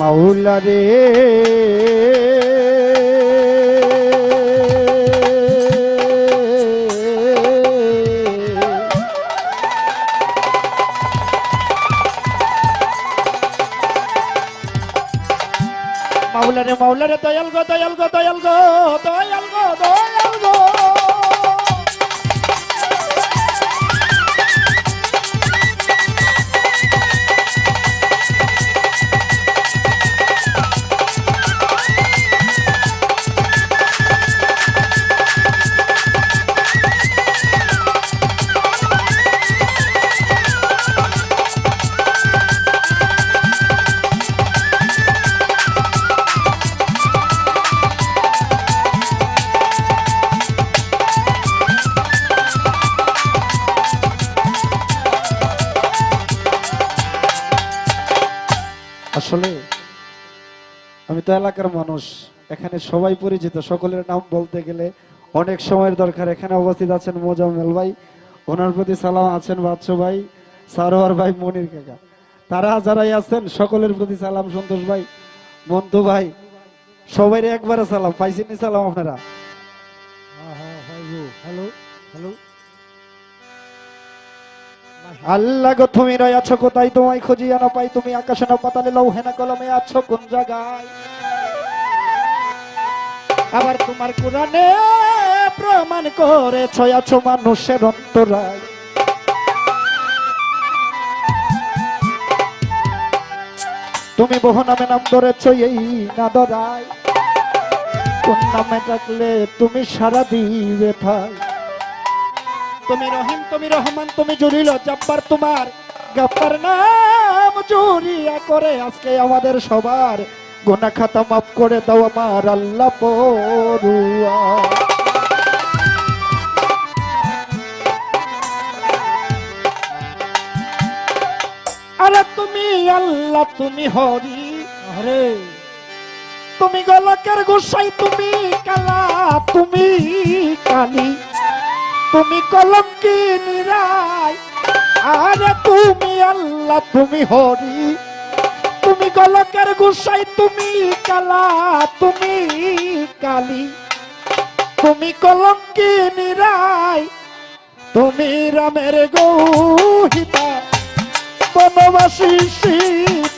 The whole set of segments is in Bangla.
মাওলা রে। মাওলা রে মাওলা রে, দয়াল গো দয়াল গো দয়াল গো দয়াল গো দয়াল গো। তো এলাকার মানুষ, এখানে সবাই পরিচিত, সকলের নাম বলতে গেলে অনেক সময়ের দরকার। এখানে উপস্থিত আছেন মোজাম্মেল ভাই, ওনার প্রতি সালাম আছেন বাদশু ভাই, সারোয়ার ভাই মনির কাকা। তারা যারাই আছেন, সকলের প্রতি সালাম, সন্তোষ ভাই মন্তু ভাই, সবাই একবারে সালাম, পাইছেন সালাম আপনারা? হ্যালো হ্যালো আল্লাহ গো, তুমি রয়াছো কোথায়? তোমায় খুঁজিয়া না পাই, তুমি আকাশে না পাতালে লৌহে না কলমে আছো কোন জায়গায়? আবার তোমার কোরআনে প্রমাণ করেছ, আছো মানুষের অন্তরায়। তুমি বহু নামে নাম ধরেছ এই না ধরায় কোন নামে ডাকলে তুমি সারা দিবে থাই তুমি রহিম, তুমি রহমান, তুমি জুলিল, জব্বার তোমার। গব্বার নাম জুরিয়া করে আজকে আমাদের সবার। গোনা খাতা মাফ করে দাও আমার আল্লাহ পড়ুয়া আরে তুমি আল্লাহ তুমি হরি। আরে। তুমি গলকের গোসাই তুমি কালা তুমি কালি। তুমি কলঙ্কি নিরাই আরে তুমি আল্লাহ তুমি হরি। তুমি গলকের গুসাই, তুমি কালা, তুমি কালি। তুমি কলঙ্কি নিরাই তুমি রামের গৌহিতা। বনবাসী সীতা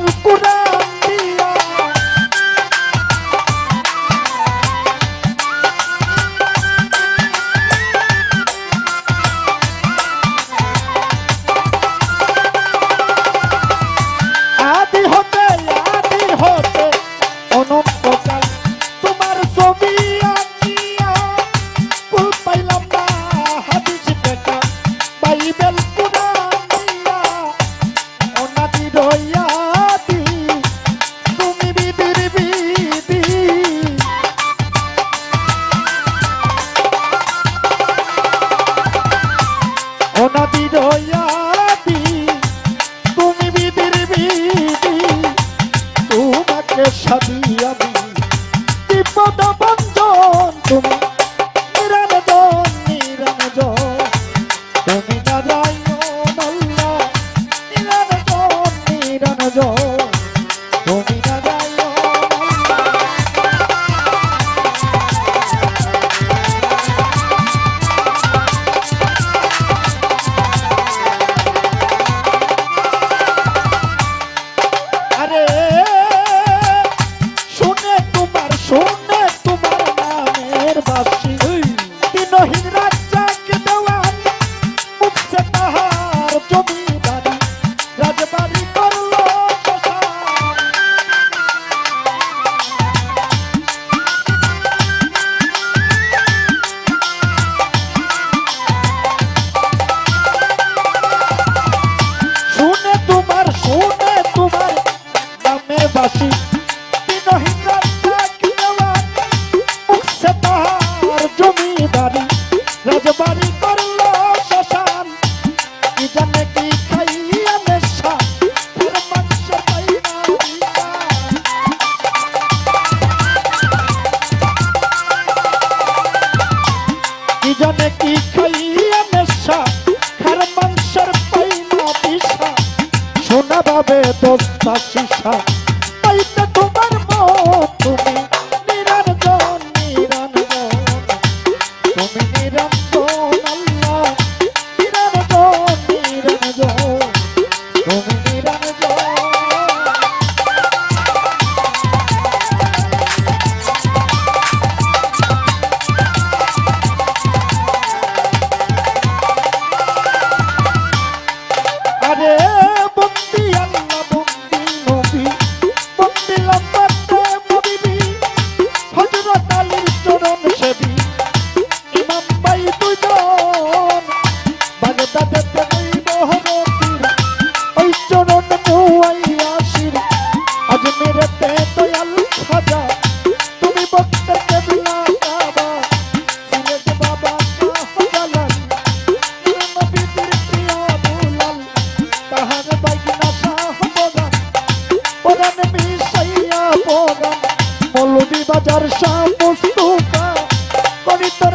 দাসী তাহার জমিদারি রাজবাড়ি করল শ্মশান। কি জানে কি খাইয়া নেশা। কি জানে কি খাইয়া নেশা। খার মাংসের পাইনা দিশা সোনা বাবে দোস্তা শিশা Tá tudo বাজার শাহ মুস্তফা কবিতর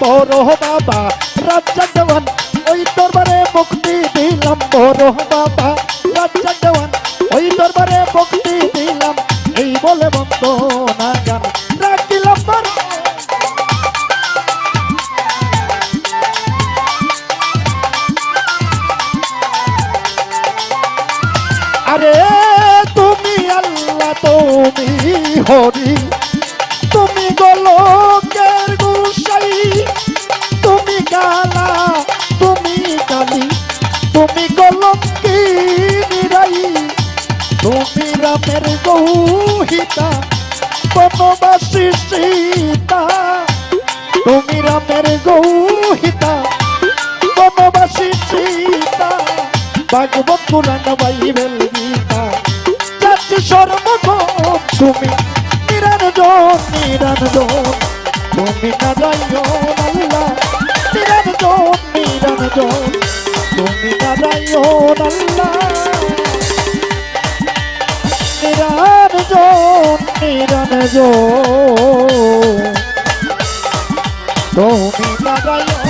বড় বাবা রাজা দেওয়ান ওই দরবারে মুক্তি দিলাম বড় বাবা রাজা দেওয়ান ওই দরবারে মুক্তি দিলাম, এই বলে বন্দনা গান রাখিলাম আরে তুমি আল্লাহ, তুমি হরি। রামের গৌহিতা, বনবাসী সীতা। তুমি রামের গৌহিতা, বনবাসী সীতা। ভাগবত পুরাণ বাইবেল গীতা। যাচ্ছি সর্বক্ষণ তুমি নিরঞ্জন নিরঞ্জন তুমি নারায়ণ আল্লাহ নিরঞ্জন নিরঞ্জন তুমি নারায়ণ আল্লাহ নিরঞ্জন নিরঞ্জন তুমি লাগাইয়া